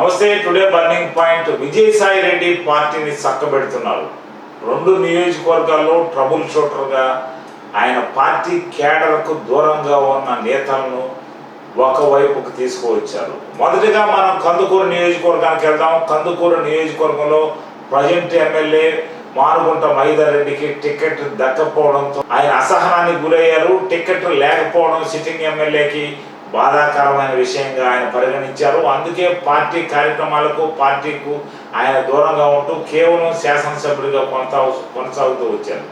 నమస్తే today burning point. Vijayasai Reddy పార్టీని చక్కబెడుతున్నారు. రెండు నియోజకవర్గాల్లో ట్రబుల్ షూటర్గా ఆయన పార్టీ కేడర్కు దూరంగా ఉన్న నేతలను ఒకవైపుకు తీసుకువచ్చారు. మొదటిగా మనం కందుకూరు నియోజకవర్గానికి వెళ్దాం. కందుకూరు నియోజకవర్గంలో ప్రజెంట్ ఎమ్మెల్యే మానుగుంట మహిదర్ రెడ్డికి టికెట్ దక్కపోవడంతో ఆయన అసహనానికి గురయ్యారు. టికెట్ లేకపోవడం సిట్టింగ్ ఎమ్మెల్యేకి బాధాకరమైన విషయంగా ఆయన పరిగణించారు. అందుకే పార్టీ కార్యక్రమాలకు పార్టీకు ఆయన దూరంగా ఉంటూ కేవలం శాసనసభ్యుడిగా కొనసాగు కొనసాగుతూ వచ్చారు.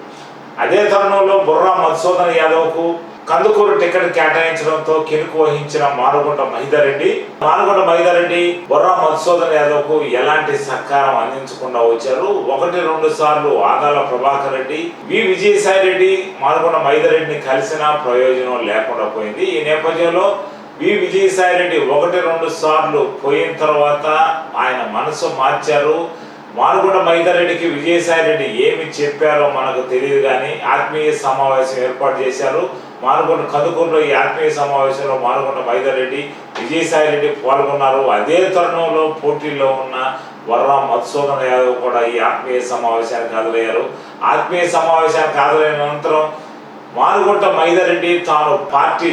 అదే తరుణంలో బుర్రా మధుసూదన్ యాదవ్కు కందుకూరు టికెట్ కేటాయించడంతో కినుకు వహించిన మానుగుంట మహిదారెడ్డి రెడ్డి మహిదారెడ్డి మహిదర్ మధుసూదన్ యాదవ్కు ఎలాంటి సహకారం అందించకుండా వచ్చారు? ఒకటి రెండు సార్లు ఆదాల ప్రభాకర్ రెడ్డి వి. విజయసాయి రెడ్డి మానుగుంట మహిదారెడ్డిని కలిసిన ప్రయోజనం లేకుండా పోయింది. ఈ నేపథ్యంలో వి. విజయసాయి రెడ్డి ఒకటి రెండు సార్లు పోయిన తర్వాత ఆయన మనసు మార్చారు. మానుగుంట మైదారెడ్డికి విజయసాయి రెడ్డి ఏమి చెప్పారో మనకు తెలియదు కానీ ఆత్మీయ సమావేశం ఏర్పాటు చేశారు. మానుగుంట కదుకూరులో ఈ ఆత్మీయ సమావేశంలో మానుగుంట మైదారెడ్డి విజయసాయి రెడ్డి పాల్గొన్నారు. అదే తరుణంలో పోటీల్లో ఉన్న వర్రా మధుసూదన్ యాదవ్ కూడా ఈ ఆత్మీయ సమావేశానికి హాజరయ్యారు. ఆత్మీయ సమావేశానికి హాజరైన అనంతరం మానుగుంట మైదారెడ్డి తాను పార్టీ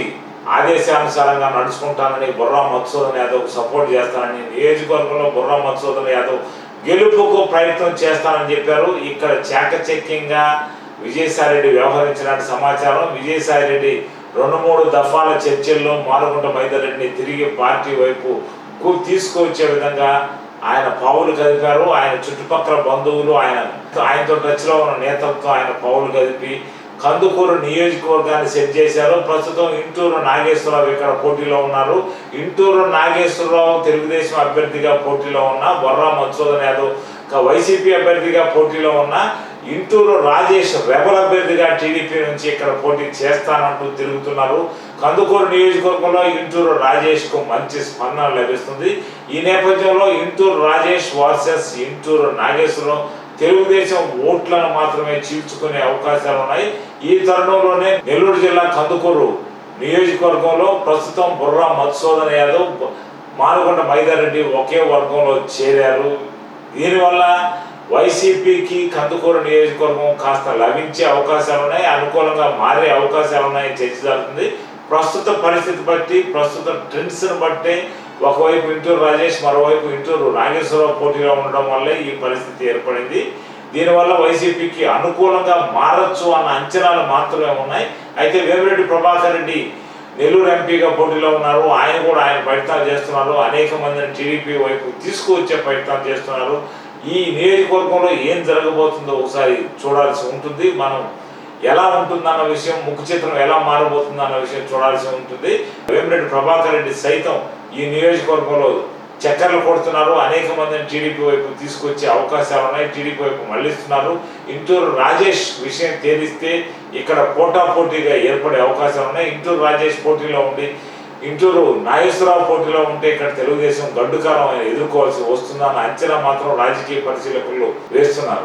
ఆదేశానుసారంగా నడుచుకుంటానని బుర్రా మధుసూదన్ యాదవ్ సపోర్ట్ చేస్తానని నియోజకవర్గంలో బుర్రా మధుసూదన్ యాదవ్ గెలుపుకు ప్రయత్నం చేస్తానని చెప్పారు. ఇక్కడ చాకచక్యంగా విజయసాయిరెడ్డి వ్యవహరించినట్టు సమాచారం. విజయసాయిరెడ్డి రెండు మూడు దఫాల చర్చల్లో మారుకుంట మైదరెడ్డిని తిరిగి పార్టీ వైపు తీసుకువచ్చే విధంగా ఆయన పావులు కదిపారు ఆయన చుట్టుపక్కల బంధువులు ఆయన ఆయనతో టచ్లో ఉన్న నేతలతో ఆయన పావులు కదిపి కందుకూరు నియోజకవర్గాన్ని సెట్ చేశారు. ప్రస్తుతం ఇంటూరు నాగేశ్వరరావు ఇక్కడ పోటీలో ఉన్నారు. ఇంటూరు నాగేశ్వరరావు తెలుగుదేశం అభ్యర్థిగా పోటీలో ఉన్న బొర్రా మధుసూదన్ యాదవ్ వైసీపీ అభ్యర్థిగా పోటీలో ఉన్న ఇంటూరు రాజేష్ రెబల్ అభ్యర్థిగా టీడీపీ నుంచి ఇక్కడ పోటీ చేస్తానంటూ తిరుగుతున్నారు. కందుకూరు నియోజకవర్గంలో ఇంటూరు రాజేష్కు మంచి స్పందన లభిస్తుంది. ఈ నేపథ్యంలో ఇంటూరు రాజేష్ వర్సెస్ ఇంటూరు నాగేశ్వరరావు తెలుగుదేశం ఓట్లను మాత్రమే చీల్చుకునే అవకాశాలు ఉన్నాయి. ఈ తరుణంలోనే నెల్లూరు జిల్లా కందుకూరు నియోజకవర్గంలో ప్రస్తుతం బుర్రా మధుసూదన్ యాదవ్ బ- మానుకొండ మైదారెడ్డి ఒకే వర్గంలో చేరారు. దీనివల్ల వైసీపీకి కందుకూరు నియోజకవర్గం కాస్త లభించే అవకాశాలు ఉన్నాయి అనుకూలంగా మారే అవకాశాలు ఉన్నాయని చర్చ జరుగుతుంది. ప్రస్తుత పరిస్థితి బట్టి ప్రస్తుత ట్రెండ్స్ని బట్టి ఒకవైపు ఇంటూరు రాజేష్ మరోవైపు ఇంటూరు నాగేశ్వరరావు పోటీలో ఉండడం వల్లే ఈ పరిస్థితి ఏర్పడింది. దీనివల్ల వైసీపీకి అనుకూలంగా మారచ్చు అన్న అంచనాలు మాత్రమే ఉన్నాయి. అయితే వేమిరెడ్డి ప్రభాకర్ రెడ్డి నెల్లూరు ఎంపీగా పోటీలో ఉన్నారు. ఆయన కూడా ఆయన ప్రయత్నాలు చేస్తున్నారు. అనేక మందిని టీడీపీ వైపు తీసుకువచ్చే ప్రయత్నాలు చేస్తున్నారు. ఈ నియోజకవర్గంలో ఏం జరగబోతుందో ఒకసారి చూడాల్సి ఉంటుంది. మనం ఎలా ఉంటుందన్న విషయం ముఖ చిత్రం ఎలా మారబోతుందన్న విషయం చూడాల్సి ఉంటుంది. వేమిరెడ్డి ప్రభాకర్ రెడ్డి సైతం ఈ నియోజకవర్గంలో చక్కర్లు కొడుతున్నారు. అనేక మందిని టీడీపీ వైపు తీసుకొచ్చే అవకాశాలు ఉన్నాయి. టీడీపీ వైపు మళ్ళిస్తున్నారు. ఇంటూరు రాజేష్ విషయం తేలిస్తే ఇక్కడ పోటా పోటీగా ఏర్పడే అవకాశాలు ఉన్నాయి. ఇంటూరు రాజేష్ పోటీలో ఉండి ఇంటూరు నాగేశ్వరరావు పోటీలో ఉంటే ఇక్కడ తెలుగుదేశం గడ్డుకాలం ఎదుర్కోవాల్సి వస్తుందన్న అంచనా మాత్రం రాజకీయ పరిశీలకులు వేస్తున్నారు.